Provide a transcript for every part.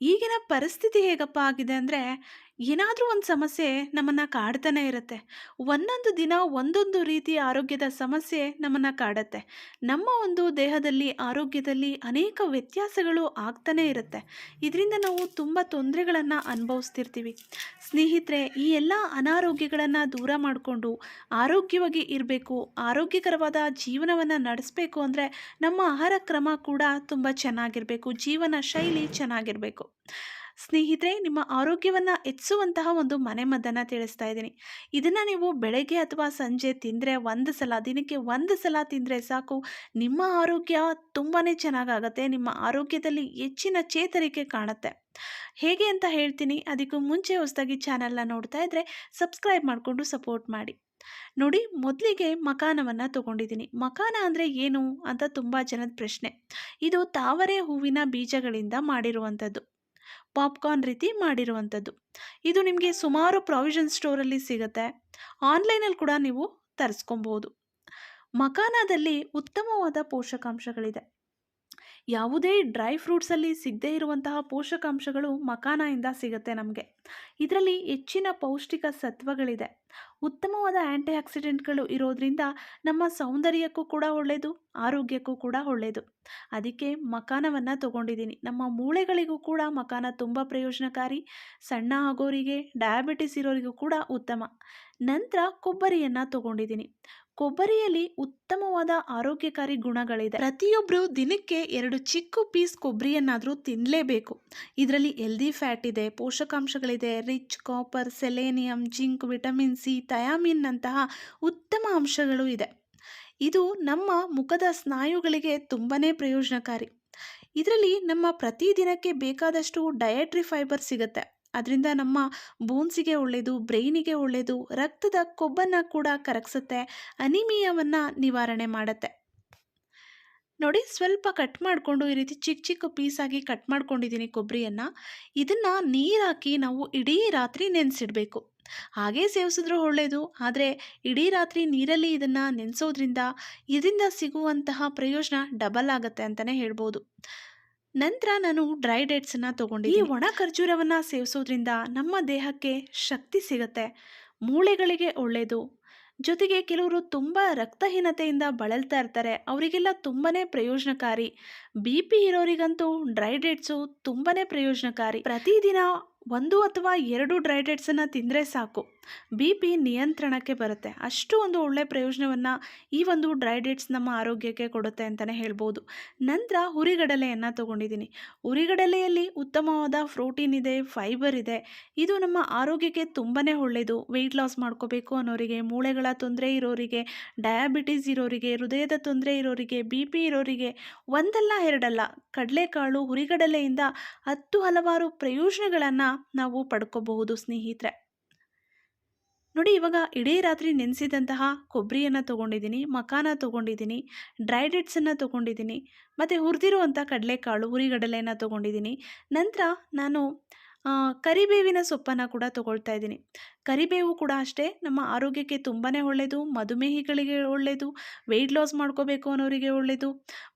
ಈಗಿನ ಪರಿಸ್ಥಿತಿ ಹೇಗಪ್ಪ ಆಗಿದೆ ಅಂದರೆ ಏನಾದರೂ ಒಂದು ಸಮಸ್ಯೆ ನಮ್ಮನ್ನು ಕಾಡ್ತಾನೆ ಇರುತ್ತೆ. ಒಂದೊಂದು ದಿನ ಒಂದೊಂದು ರೀತಿಯ ಆರೋಗ್ಯದ ಸಮಸ್ಯೆ ನಮ್ಮನ್ನು ಕಾಡುತ್ತೆ. ನಮ್ಮ ಒಂದು ದೇಹದಲ್ಲಿ, ಆರೋಗ್ಯದಲ್ಲಿ ಅನೇಕ ವ್ಯತ್ಯಾಸಗಳು ಆಗ್ತಾನೇ ಇರುತ್ತೆ. ಇದರಿಂದ ನಾವು ತುಂಬ ತೊಂದರೆಗಳನ್ನು ಅನುಭವಿಸ್ತಿರ್ತೀವಿ. ಸ್ನೇಹಿತರೆ, ಈ ಎಲ್ಲ ಅನಾರೋಗ್ಯಗಳನ್ನು ದೂರ ಮಾಡಿಕೊಂಡು ಆರೋಗ್ಯವಾಗಿ ಇರಬೇಕು, ಆರೋಗ್ಯಕರವಾದ ಜೀವನವನ್ನು ನಡೆಸಬೇಕು ಅಂದರೆ ನಮ್ಮ ಆಹಾರ ಕ್ರಮ ಕೂಡ ತುಂಬ ಚೆನ್ನಾಗಿರಬೇಕು, ಜೀವನ ಶೈಲಿ ಚೆನ್ನಾಗಿರಬೇಕು. ಸ್ನೇಹಿತರೆ, ನಿಮ್ಮ ಆರೋಗ್ಯವನ್ನು ಹೆಚ್ಚಿಸುವಂತಹ ಒಂದು ಮನೆಮದ್ದನ್ನು ತಿಳಿಸ್ತಾ ಇದ್ದೀನಿ. ಇದನ್ನು ನೀವು ಬೆಳಗ್ಗೆ ಅಥವಾ ಸಂಜೆ ತಿಂದರೆ ಒಂದು ಸಲ, ದಿನಕ್ಕೆ ಒಂದು ಸಲ ತಿಂದರೆ ಸಾಕು. ನಿಮ್ಮ ಆರೋಗ್ಯ ತುಂಬಾ ಚೆನ್ನಾಗಾಗತ್ತೆ. ನಿಮ್ಮ ಆರೋಗ್ಯದಲ್ಲಿ ಹೆಚ್ಚಿನ ಚೇತರಿಕೆ ಕಾಣುತ್ತೆ. ಹೇಗೆ ಅಂತ ಹೇಳ್ತೀನಿ. ಅದಕ್ಕೂ ಮುಂಚೆ ಹೊಸದಾಗಿ ಚಾನಲ್ನ ನೋಡ್ತಾ ಇದ್ದರೆ ಸಬ್ಸ್ಕ್ರೈಬ್ ಮಾಡಿಕೊಂಡು ಸಪೋರ್ಟ್ ಮಾಡಿ. ನೋಡಿ, ಮೊದಲಿಗೆ ಮಕಾನವನ್ನು ತಗೊಂಡಿದ್ದೀನಿ. ಮಕಾನ ಅಂದರೆ ಏನು ಅಂತ ತುಂಬ ಜನದ ಪ್ರಶ್ನೆ. ಇದು ತಾವರೆ ಹೂವಿನ ಬೀಜಗಳಿಂದ ಮಾಡಿರುವಂಥದ್ದು ಪಾಪ್ಕಾರ್ನ್ ರೀತಿ ಮಾಡಿರುವಂಥದ್ದು. ಇದು ನಿಮಗೆ ಸುಮಾರು ಪ್ರಾವಿಷನ್ ಸ್ಟೋರಲ್ಲಿ ಸಿಗುತ್ತೆ. ಆನ್ಲೈನಲ್ಲಿ ಕೂಡ ನೀವು ತರಿಸ್ಕೊಬೋದು. ಮಕಾನದಲ್ಲಿ ಉತ್ತಮವಾದ ಪೋಷಕಾಂಶಗಳಿದೆ. ಯಾವುದೇ ಡ್ರೈ ಫ್ರೂಟ್ಸಲ್ಲಿ ಸಿಗದೇ ಇರುವಂತಹ ಪೋಷಕಾಂಶಗಳು ಮಕಾನದಿಂದ ಸಿಗುತ್ತೆ ನಮಗೆ. ಇದರಲ್ಲಿ ಹೆಚ್ಚಿನ ಪೌಷ್ಟಿಕ ಸತ್ವಗಳಿದೆ. ಉತ್ತಮವಾದ ಆ್ಯಂಟಿ ಆಕ್ಸಿಡೆಂಟ್ಗಳು ಇರೋದ್ರಿಂದ ನಮ್ಮ ಸೌಂದರ್ಯಕ್ಕೂ ಕೂಡ ಒಳ್ಳೆಯದು ಆರೋಗ್ಯಕ್ಕೂ ಕೂಡ ಒಳ್ಳೆಯದು ಅದಕ್ಕೆ ಮಕಾನವನ್ನು ತಗೊಂಡಿದ್ದೀನಿ. ನಮ್ಮ ಮೂಳೆಗಳಿಗೂ ಕೂಡ ಮಕಾನ ತುಂಬ ಪ್ರಯೋಜನಕಾರಿ. ಸಣ್ಣ ಆಗೋರಿಗೆ, ಡಯಾಬಿಟಿಸ್ ಇರೋರಿಗೂ ಕೂಡ ಉತ್ತಮ. ನಂತರ ಕೊಬ್ಬರಿಯನ್ನು ತಗೊಂಡಿದ್ದೀನಿ. ಕೊಬ್ಬರಿಯಲ್ಲಿ ಉತ್ತಮವಾದ ಆರೋಗ್ಯಕಾರಿ ಗುಣಗಳಿದೆ. ಪ್ರತಿಯೊಬ್ಬರು ದಿನಕ್ಕೆ ಎರಡು ಚಿಕ್ಕ ಪೀಸ್ ಕೊಬ್ಬರಿಯನ್ನಾದರೂ ತಿನ್ನಲೇಬೇಕು ಇದರಲ್ಲಿ ಎಲ್ದಿ ಫ್ಯಾಟ್ ಇದೆ, ಪೋಷಕಾಂಶಗಳಿದೆ rich copper selenium zinc vitamin C ಥಯಾಮಿನ್ನಂತಹ ಉತ್ತಮ ಅಂಶಗಳು ಇದೆ. ಇದು ನಮ್ಮ ಮುಖದ ಸ್ನಾಯುಗಳಿಗೆ ತುಂಬಾ ಪ್ರಯೋಜನಕಾರಿ. ಇದರಲ್ಲಿ ನಮ್ಮ ಪ್ರತಿದಿನಕ್ಕೆ ಬೇಕಾದಷ್ಟು ಡಯಟ್ರಿ ಫೈಬರ್ ಸಿಗುತ್ತೆ. ಅದರಿಂದ ನಮ್ಮ ಬೋನ್ಸಿಗೆ ಒಳ್ಳೆಯದು ಬ್ರೈನಿಗೆ ಒಳ್ಳೆಯದು ರಕ್ತದ ಕೊಬ್ಬನ್ನು ಕೂಡ ಕರಗಿಸುತ್ತೆ, ಅನಿಮಿಯವನ್ನು ನಿವಾರಣೆ ಮಾಡುತ್ತೆ. ನೋಡಿ ಸ್ವಲ್ಪ ಕಟ್ ಮಾಡಿಕೊಂಡು ಈ ರೀತಿ ಚಿಕ್ಕ ಚಿಕ್ಕ ಪೀಸಾಗಿ ಕಟ್ ಮಾಡ್ಕೊಂಡಿದ್ದೀನಿ ಕೊಬ್ಬರಿಯನ್ನು ಇದನ್ನು ನೀರಾಕಿ ನಾವು ಇಡೀ ರಾತ್ರಿ ನೆನೆಸಿಡಬೇಕು. ಹಾಗೇ ಸೇವಿಸಿದ್ರೂ ಒಳ್ಳೆಯದು ಆದರೆ ಇಡೀ ರಾತ್ರಿ ನೀರಲ್ಲಿ ಇದನ್ನು ನೆನೆಸೋದ್ರಿಂದ ಇದರಿಂದ ಸಿಗುವಂತಹ ಪ್ರಯೋಜನ ಡಬಲ್ ಆಗುತ್ತೆ ಅಂತಲೇ ಹೇಳ್ಬೋದು. ನಂತರ ನಾನು ಡ್ರೈ ಡೇಟ್ಸನ್ನು ತೊಗೊಂಡು ಈ ಒಣ ಖರ್ಜೂರವನ್ನು ಸೇವಿಸೋದ್ರಿಂದ ನಮ್ಮ ದೇಹಕ್ಕೆ ಶಕ್ತಿ ಸಿಗುತ್ತೆ ಮೂಳೆಗಳಿಗೆ ಒಳ್ಳೆಯದು ಜೊತೆಗೆ ಕೆಲವರು ತುಂಬ ರಕ್ತಹೀನತೆಯಿಂದ ಬಳಲ್ತಾ ಇರ್ತಾರೆ ಅವರಿಗೆಲ್ಲ ತುಂಬಾ ಪ್ರಯೋಜನಕಾರಿ. ಬಿ ಪಿ ಇರೋರಿಗಂತೂ ಡ್ರೈ ಡೇಟ್ಸು ತುಂಬಾ ಪ್ರಯೋಜನಕಾರಿ. ಪ್ರತಿದಿನ ಒಂದು ಅಥವಾ ಎರಡು ಡ್ರೈ ಡೇಟ್ಸನ್ನು ತಿಂದರೆ ಸಾಕು. ಬಿ ಪಿ ನಿಯಂತ್ರಣಕ್ಕೆ ಬರುತ್ತೆ. ಅಷ್ಟು ಒಂದು ಒಳ್ಳೆಯ ಪ್ರಯೋಜನವನ್ನು ಈ ಒಂದು ಡ್ರೈ ಡೇಟ್ಸ್ ನಮ್ಮ ಆರೋಗ್ಯಕ್ಕೆ ಕೊಡುತ್ತೆ ಅಂತಲೇ ಹೇಳ್ಬೋದು. ನಂತರ ಹುರಿಗಡಲೆಯನ್ನು ತೊಗೊಂಡಿದ್ದೀನಿ. ಹುರಿಗಡಲೆಯಲ್ಲಿ ಉತ್ತಮವಾದ ಪ್ರೋಟೀನ್ ಇದೆ ಫೈಬರ್ ಇದೆ. ಇದು ನಮ್ಮ ಆರೋಗ್ಯಕ್ಕೆ ತುಂಬಾ ಒಳ್ಳೆಯದು ವೆಯ್ಟ್ ಲಾಸ್ ಮಾಡ್ಕೋಬೇಕು ಅನ್ನೋರಿಗೆ, ಮೂಳೆಗಳ ತೊಂದರೆ ಇರೋರಿಗೆ ಡಯಾಬಿಟೀಸ್ ಇರೋರಿಗೆ, ಹೃದಯದ ತೊಂದರೆ ಇರೋರಿಗೆ ಬಿ ಪಿ ಇರೋರಿಗೆ ಒಂದಲ್ಲ ಎರಡಲ್ಲ, ಕಡಲೆಕಾಳು ಹುರಿಗಡಲೆಯಿಂದ ಹತ್ತು ಹಲವಾರು ಪ್ರಯೋಜನಗಳನ್ನು ನಾವು ಪಡ್ಕೋಬಹುದು ಸ್ನೇಹಿತರೆ. ನೋಡಿ ಇವಾಗ ಇಡೀ ರಾತ್ರಿ ನೆನೆಸಿದಂತಹ ಕೊಬ್ಬರಿಯನ್ನು ತೊಗೊಂಡಿದ್ದೀನಿ ಮಕಾನ ತೊಗೊಂಡಿದ್ದೀನಿ, ಡ್ರೈ ಡೇಟ್ಸನ್ನು ತೊಗೊಂಡಿದ್ದೀನಿ, ಮತ್ತು ಹುರಿದಿರುವಂಥ ಕಡಲೆಕಾಳು, ಹುರಿಗಡಲೆಯನ್ನು ತೊಗೊಂಡಿದ್ದೀನಿ. ನಂತರ ನಾನು ಕರಿಬೇವಿನ ಸೊಪ್ಪನ್ನು ಕೂಡ ತಗೊಳ್ತಾ ಇದ್ದೀನಿ. ಕರಿಬೇವು ಕೂಡ ಅಷ್ಟೇ, ನಮ್ಮ ಆರೋಗ್ಯಕ್ಕೆ ತುಂಬಾ ಒಳ್ಳೆಯದು ಮಧುಮೇಹಿಗಳಿಗೆ ಒಳ್ಳೆಯದು ವೆಯ್ಟ್ ಲಾಸ್ ಮಾಡ್ಕೋಬೇಕು ಅನ್ನೋರಿಗೆ ಒಳ್ಳೆಯದು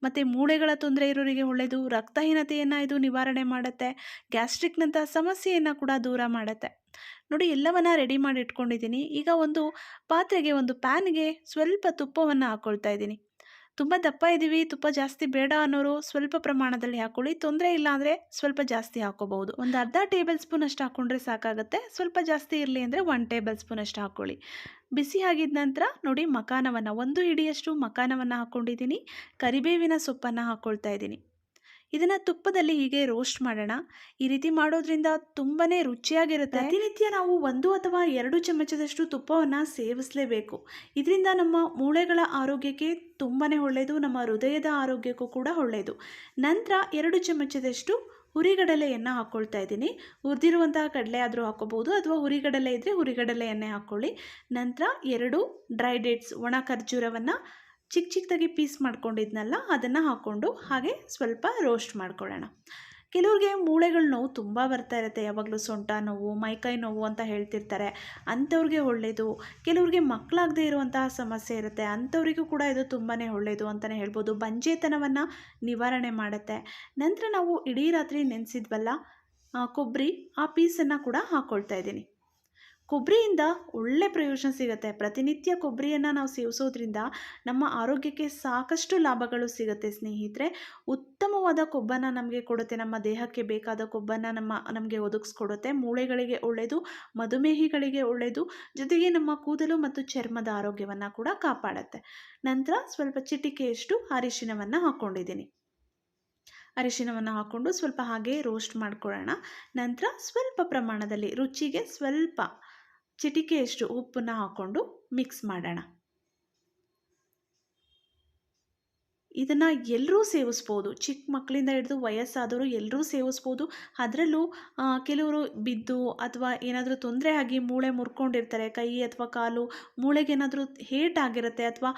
ಮತ್ತು ಮೂಳೆಗಳ ತೊಂದರೆ ಇರೋರಿಗೆ ಒಳ್ಳೆಯದು ರಕ್ತಹೀನತೆಯನ್ನು ಇದು ನಿವಾರಣೆ ಮಾಡುತ್ತೆ ಗ್ಯಾಸ್ಟ್ರಿಕ್ನಂಥ ಸಮಸ್ಯೆಯನ್ನು ಕೂಡ ದೂರ ಮಾಡುತ್ತೆ. ನೋಡಿ, ಎಲ್ಲವನ್ನ ರೆಡಿ ಮಾಡಿ ಇಟ್ಕೊಂಡಿದ್ದೀನಿ. ಈಗ ಒಂದು ಪಾತ್ರೆಗೆ, ಒಂದು ಪ್ಯಾನ್ಗೆ ಸ್ವಲ್ಪ ತುಪ್ಪವನ್ನು ಹಾಕ್ಕೊಳ್ತಾ ಇದ್ದೀನಿ. ತುಂಬ ದಪ್ಪ ಇದ್ದೀವಿ ತುಪ್ಪ ಜಾಸ್ತಿ ಬೇಡ ಅನ್ನೋರು ಸ್ವಲ್ಪ ಪ್ರಮಾಣದಲ್ಲಿ ಹಾಕೊಳ್ಳಿ. ತೊಂದರೆ ಇಲ್ಲ ಅಂದರೆ ಸ್ವಲ್ಪ ಜಾಸ್ತಿ ಹಾಕೋಬಹುದು. ಒಂದು ಅರ್ಧ ಟೇಬಲ್ ಸ್ಪೂನ್ ಅಷ್ಟು ಹಾಕೊಂಡ್ರೆ ಸಾಕಾಗುತ್ತೆ. ಸ್ವಲ್ಪ ಜಾಸ್ತಿ ಇರಲಿ ಅಂದರೆ ಒನ್ ಟೇಬಲ್ ಸ್ಪೂನ್ ಅಷ್ಟು ಹಾಕ್ಕೊಳ್ಳಿ ಬಿಸಿ ಆಗಿದ ನಂತರ ನೋಡಿ ಮಖಾನವನ್ನು ಒಂದು ಹಿಡಿಯಷ್ಟು ಮಖಾನವನ್ನು ಹಾಕ್ಕೊಂಡಿದ್ದೀನಿ ಕರಿಬೇವಿನ ಸೊಪ್ಪನ್ನು ಹಾಕ್ಕೊಳ್ತಾ ಇದ್ದೀನಿ. ಇದನ್ನು ತುಪ್ಪದಲ್ಲಿ ಹೀಗೆ ರೋಸ್ಟ್ ಮಾಡೋಣ. ಈ ರೀತಿ ಮಾಡೋದ್ರಿಂದ ತುಂಬಾ ರುಚಿಯಾಗಿರುತ್ತೆ. ಪ್ರತಿನಿತ್ಯ ನಾವು ಒಂದು ಅಥವಾ ಎರಡು ಚಮಚದಷ್ಟು ತುಪ್ಪವನ್ನು ಸೇವಿಸಲೇಬೇಕು. ಇದರಿಂದ ನಮ್ಮ ಮೂಳೆಗಳ ಆರೋಗ್ಯಕ್ಕೆ ತುಂಬಾ ಒಳ್ಳೆಯದು ನಮ್ಮ ಹೃದಯದ ಆರೋಗ್ಯಕ್ಕೂ ಕೂಡ ಒಳ್ಳೆಯದು ನಂತರ ಎರಡು ಚಮಚದಷ್ಟು ಹುರಿಗಡಲೆಯನ್ನು ಹಾಕ್ಕೊಳ್ತಾ ಇದ್ದೀನಿ. ಹುರಿದಿರುವಂತಹ ಕಡಲೆ ಆದರೂ ಹಾಕೋಬಹುದು, ಅಥವಾ ಹುರಿಗಡಲೆ ಇದ್ದರೆ ಹುರಿಗಡಲೆಯನ್ನೇ ಹಾಕ್ಕೊಳ್ಳಿ ನಂತರ ಎರಡು ಡ್ರೈ ಡೇಟ್ಸ್ ಒಣ ಖರ್ಜೂರವನ್ನು ಚಿಕ್ಕ ಚಿಕ್ಕದಾಗಿ ಪೀಸ್ ಮಾಡ್ಕೊಂಡಿದ್ನಲ್ಲ, ಅದನ್ನು ಹಾಕ್ಕೊಂಡು ಹಾಗೆ ಸ್ವಲ್ಪ ರೋಸ್ಟ್ ಮಾಡ್ಕೊಳ್ಳೋಣ. ಕೆಲವ್ರಿಗೆ ಮೂಳೆಗಳ ನೋವು ತುಂಬ ಬರ್ತಾ ಇರುತ್ತೆ, ಯಾವಾಗಲೂ ಸೊಂಟ ನೋವು, ಮೈಕೈ ನೋವು ಅಂತ ಹೇಳ್ತಿರ್ತಾರೆ. ಅಂಥವ್ರಿಗೆ ಒಳ್ಳೆಯದು ಕೆಲವ್ರಿಗೆ ಮಕ್ಕಳಾಗದೇ ಇರುವಂತಹ ಸಮಸ್ಯೆ ಇರುತ್ತೆ. ಅಂಥವ್ರಿಗೂ ಕೂಡ ಇದು ತುಂಬಾ ಒಳ್ಳೆಯದು ಅಂತಲೇ ಹೇಳ್ಬೋದು. ಬಂಜೇತನವನ್ನು ನಿವಾರಣೆ ಮಾಡುತ್ತೆ. ನಂತರ ನಾವು ಇಡೀ ರಾತ್ರಿ ನೆನೆಸಿದ್ವಲ್ಲ ಕೊಬ್ಬರಿ ಆ ಪೀಸನ್ನು ಕೂಡ ಹಾಕ್ಕೊಳ್ತಾ ಇದ್ದೀನಿ. ಕೊಬ್ಬರಿಯಿಂದ ಒಳ್ಳೆ ಪ್ರಯೋಜನ ಸಿಗುತ್ತೆ. ಪ್ರತಿನಿತ್ಯ ಕೊಬ್ಬರಿಯನ್ನು ನಾವು ಸೇವಿಸೋದ್ರಿಂದ ನಮ್ಮ ಆರೋಗ್ಯಕ್ಕೆ ಸಾಕಷ್ಟು ಲಾಭಗಳು ಸಿಗುತ್ತೆ ಸ್ನೇಹಿತರೆ. ಉತ್ತಮವಾದ ಕೊಬ್ಬನ್ನು ನಮಗೆ ಕೊಡುತ್ತೆ. ನಮ್ಮ ದೇಹಕ್ಕೆ ಬೇಕಾದ ಕೊಬ್ಬನ್ನು ನಮ್ಮ, ನಮಗೆ ಒದಗಿಸ್ಕೊಡುತ್ತೆ. ಮೂಳೆಗಳಿಗೆ ಒಳ್ಳೆಯದು, ಮಧುಮೇಹಿಗಳಿಗೆ ಒಳ್ಳೆಯದು, ಜೊತೆಗೆ ನಮ್ಮ ಕೂದಲು ಮತ್ತು ಚರ್ಮದ ಆರೋಗ್ಯವನ್ನು ಕೂಡ ಕಾಪಾಡುತ್ತೆ. ನಂತರ ಸ್ವಲ್ಪ ಚಿಟಿಕೆಯಷ್ಟು ಅರಿಶಿನವನ್ನು ಹಾಕ್ಕೊಂಡಿದ್ದೀನಿ ಅರಿಶಿನವನ್ನು ಹಾಕ್ಕೊಂಡು ಸ್ವಲ್ಪ ಹಾಗೆ ರೋಸ್ಟ್ ಮಾಡ್ಕೊಳ್ಳೋಣ. ನಂತರ ಸ್ವಲ್ಪ ಪ್ರಮಾಣದಲ್ಲಿ ರುಚಿಗೆ ಸ್ವಲ್ಪ ಚಿಟಿಕೆಯಷ್ಟು ಉಪ್ಪನ್ನು ಹಾಕ್ಕೊಂಡು ಮಿಕ್ಸ್ ಮಾಡೋಣ. ಇದನ್ನು ಎಲ್ಲರೂ ಸೇವಿಸ್ಬೋದು. ಚಿಕ್ಕ ಮಕ್ಕಳಿಂದ ಹಿಡಿದು ವಯಸ್ಸಾದವರು ಎಲ್ಲರೂ ಸೇವಿಸ್ಬೋದು. ಅದರಲ್ಲೂ ಕೆಲವರು ಬಿದ್ದು ಅಥವಾ ಏನಾದರೂ ತೊಂದರೆ ಆಗಿ ಮೂಳೆ ಮುರ್ಕೊಂಡಿರ್ತಾರೆ. ಕೈ ಅಥವಾ ಕಾಲು ಮೂಳೆಗೇನಾದರೂ ಹೇಟ್ ಆಗಿರುತ್ತೆ ಅಥವಾ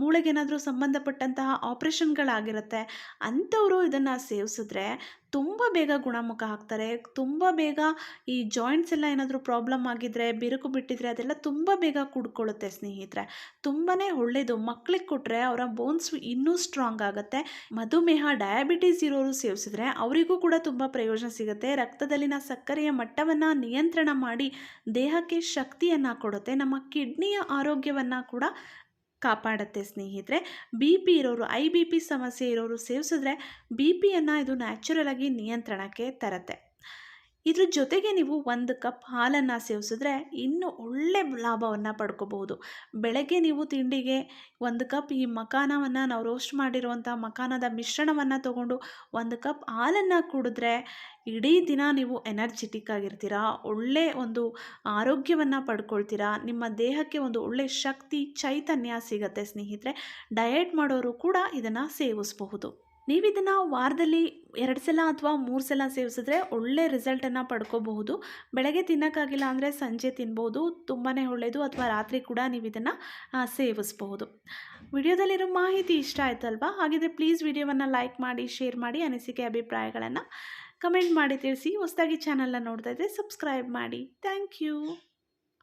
ಮೂಳೆಗೇನಾದರೂ ಸಂಬಂಧಪಟ್ಟಂತಹ ಆಪ್ರೇಷನ್ಗಳಾಗಿರುತ್ತೆ ಅಂಥವರು ಇದನ್ನು ಸೇವಿಸಿದ್ರೆ ತುಂಬ ಬೇಗ ಗುಣಮುಖ ಆಗ್ತಾರೆ. ತುಂಬ ಬೇಗ ಈ ಜಾಯಿಂಟ್ಸ್ ಎಲ್ಲ ಏನಾದರೂ ಪ್ರಾಬ್ಲಮ್ ಆಗಿದ್ದರೆ ಬಿರುಕು ಬಿಟ್ಟಿದ್ರೆ ಅದೆಲ್ಲ ತುಂಬ ಬೇಗ ಕುಡ್ಕೊಳ್ಳುತ್ತೆ ಸ್ನೇಹಿತರೆ. ತುಂಬಾ ಒಳ್ಳೆಯದು ಮಕ್ಳಿಗೆ ಕೊಟ್ಟರೆ ಅವರ ಬೋನ್ಸ್ ಇನ್ನೂ ಸ್ಟ್ರಾಂಗ್ ಆಗುತ್ತೆ. ಮಧುಮೇಹ ಡಯಾಬಿಟೀಸ್ ಇರೋರು ಸೇವಿಸಿದ್ರೆ ಅವರಿಗೂ ಕೂಡ ತುಂಬ ಪ್ರಯೋಜನ ಸಿಗುತ್ತೆ. ರಕ್ತದಲ್ಲಿನ ಸಕ್ಕರೆಯ ಮಟ್ಟವನ್ನು ನಿಯಂತ್ರಣ ಮಾಡಿ ದೇಹಕ್ಕೆ ಶಕ್ತಿಯನ್ನು ಕೊಡುತ್ತೆ. ನಮ್ಮ ಕಿಡ್ನಿಯ ಆರೋಗ್ಯವನ್ನು ಕೂಡ ಕಾಪಾಡುತ್ತೆ ಸ್ನೇಹಿತರೆ. ಬಿ ಪಿ ಇರೋರು ಐ ಬಿ ಪಿ ಸಮಸ್ಯೆ ಇರೋರು ಸೇವಿಸಿದ್ರೆ ಬಿ ಪಿಯನ್ನು ಇದು ನ್ಯಾಚುರಲ್ ಆಗಿ ನಿಯಂತ್ರಣಕ್ಕೆ ತರುತ್ತೆ. ಇದ್ರ ಜೊತೆಗೆ ನೀವು ಒಂದು ಕಪ್ ಹಾಲನ್ನು ಸೇವಿಸಿದ್ರೆ ಇನ್ನೂ ಒಳ್ಳೆ ಲಾಭವನ್ನು ಪಡ್ಕೋಬಹುದು. ಬೆಳಗ್ಗೆ ನೀವು ತಿಂಡಿಗೆ ಒಂದು ಕಪ್ ಈ ಮಖಾನವನ್ನು ನಾವು ರೋಸ್ಟ್ ಮಾಡಿರುವಂಥ ಮಕಾನದ ಮಿಶ್ರಣವನ್ನು ತಗೊಂಡು ಒಂದು ಕಪ್ ಹಾಲನ್ನು ಕುಡಿದ್ರೆ ಇಡೀ ದಿನ ನೀವು ಎನರ್ಜೆಟಿಕ್ ಆಗಿರ್ತೀರಾ, ಒಳ್ಳೆ ಒಂದು ಆರೋಗ್ಯವನ್ನು ಪಡ್ಕೊಳ್ತೀರಾ, ನಿಮ್ಮ ದೇಹಕ್ಕೆ ಒಂದು ಒಳ್ಳೆ ಶಕ್ತಿ, ಚೈತನ್ಯ ಸಿಗುತ್ತೆ ಸ್ನೇಹಿತರೆ. ಡಯಟ್ ಮಾಡೋರು ಕೂಡ ಇದನ್ನು ಸೇವಿಸಬಹುದು. ನೀವು ಇದನ್ನು ವಾರದಲ್ಲಿ ಎರಡು ಸಲ ಅಥವಾ ಮೂರು ಸಲ ಸೇವಿಸಿದ್ರೆ ಒಳ್ಳೆ ರಿಸಲ್ಟನ್ನು ಪಡ್ಕೋಬಹುದು. ಬೆಳಗ್ಗೆ ತಿನ್ನೋಕ್ಕಾಗಿಲ್ಲ ಅಂದರೆ ಸಂಜೆ ತಿನ್ಬೋದು. ತುಂಬಾ ಒಳ್ಳೆಯದು ಅಥವಾ ರಾತ್ರಿ ಕೂಡ ನೀವು ಇದನ್ನು ಸೇವಿಸಬಹುದು. ವಿಡಿಯೋದಲ್ಲಿರೋ ಮಾಹಿತಿ ಇಷ್ಟ ಆಯ್ತಲ್ವಾ? ಹಾಗಿದ್ರೆ ಪ್ಲೀಸ್ ವಿಡಿಯೋವನ್ನು ಲೈಕ್ ಮಾಡಿ, ಶೇರ್ ಮಾಡಿ ಅನಿಸಿಕೆ ಅಭಿಪ್ರಾಯಗಳನ್ನು ಕಮೆಂಟ್ ಮಾಡಿ ತಿಳಿಸಿ. ಹೊಸದಾಗಿ ಚಾನಲನ್ನು ನೋಡ್ತಾ ಇದ್ದರೆ ಸಬ್ಸ್ಕ್ರೈಬ್ ಮಾಡಿ. Thank you.